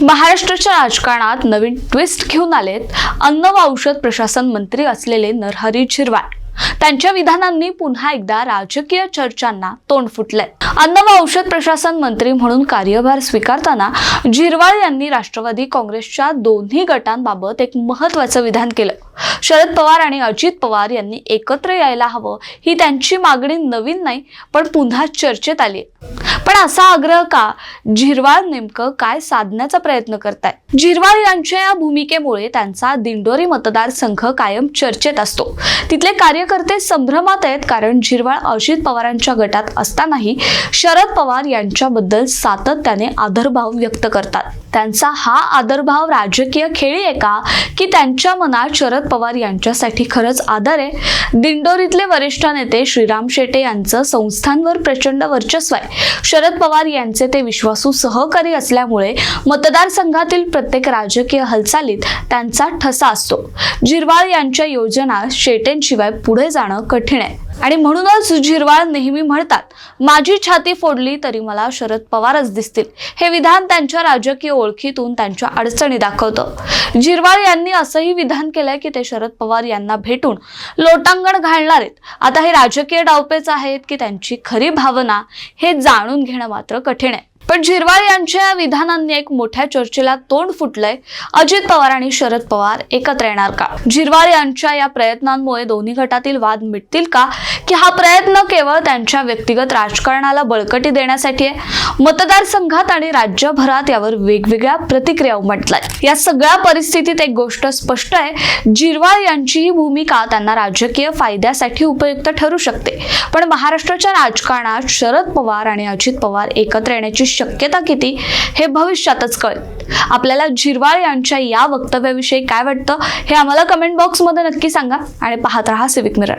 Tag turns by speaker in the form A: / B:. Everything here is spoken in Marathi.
A: महाराष्ट्राच्या राजकारणात नवीन ट्विस्ट घेऊन आलेत अन्न व औषध प्रशासन मंत्री असलेले नरहरी झिरवाळ. त्यांच्या विधानांनी पुन्हा एकदा राजकीय चर्चांना तोंड फुटलंय. अन्न व औषध प्रशासन मंत्री म्हणून कार्यभार स्वीकारताना झिरवाळ यांनी राष्ट्रवादी काँग्रेसच्या दोन्ही गटांबाबत एक महत्वाचं विधान केलं. शरद पवार आणि अजित पवार यांनी एकत्र यायला हवं ही त्यांची मागणी नवीन नाही पण पुन्हा चर्चेत आली पण असा आग्रह का? झिरवाळ नेमकं काय साधण्याचा प्रयत्न करताय झिरवाळ यांच्या या भूमिकेमुळे त्यांचा दिंडोरी मतदारसंघ कायम चर्चेत असतो. तिथले कार्यकर्ते संभ्रमात आहेत कारण झिरवाळ अजित पवारांच्या गटात असतानाही शरद पवार यांच्याबद्दल सातत्याने आदरभाव व्यक्त करतात. त्यांचा हा आदरभाव राजकीय खेळी आहे का? की त्यांच्या मनात शरद पवार यांच्यासाठी खरंच आदर आहे? दिंडोरीतले वरिष्ठ नेते श्रीराम शेटे यांचं संस्थांवर प्रचंड वर्चस्व आहे. शरद पवार यांचे ते विश्वासू सहकारी असल्यामुळे मतदारसंघातील प्रत्येक राजकीय हालचालीत त्यांचा ठसा असतो. जिरवाळ यांच्या योजना शेटेंशिवाय पुढे जाणं कठीण आहे. आणि म्हणूनच झिरवाळ नेहमी म्हणतात माझी छाती फोडली तरी मला शरद पवारच दिसतील. हे विधान त्यांच्या राजकीय ओळखीतून त्यांच्या अडचणी दाखवतं. झिरवाळ यांनी असंही विधान केलंय की ते शरद पवार यांना भेटून लोटांगण घालणार आहेत. आता हे राजकीय डावपेच आहेत की त्यांची खरी भावना हे जाणून घेणं मात्र कठीण आहे. पण झिरवाळ यांच्या या विधानांनी एक मोठ्या चर्चेला तोंड फुटलंय. अजित पवार आणि शरद पवार एकत्र येणार का? झिरवाळ यांच्या या प्रयत्नांमुळे दोन्ही गटातील वाद मिटतील का? की हा प्रयत्न केवळ त्यांच्या व्यक्तिगत राजकारणाला बळकटी देण्यासाठी आहे? मतदारसंघात आणि राज्यभरात यावर वेगवेगळ्या प्रतिक्रिया उमटल्यात. या सगळ्या परिस्थितीत एक गोष्ट स्पष्ट आहे. झिरवाळ यांची ही भूमिका त्यांना राजकीय फायद्यासाठी उपयुक्त ठरू शकते. पण महाराष्ट्राच्या राजकारणात शरद पवार आणि अजित पवार एकत्र येण्याची शक्यता किती हे भविष्यातच कळेल. आपल्याला झिरवाळ यांच्या या वक्तव्याविषयी काय वाटतं हे आम्हाला कमेंट बॉक्समध्ये नक्की सांगा आणि पाहत राहा सिविक मिरर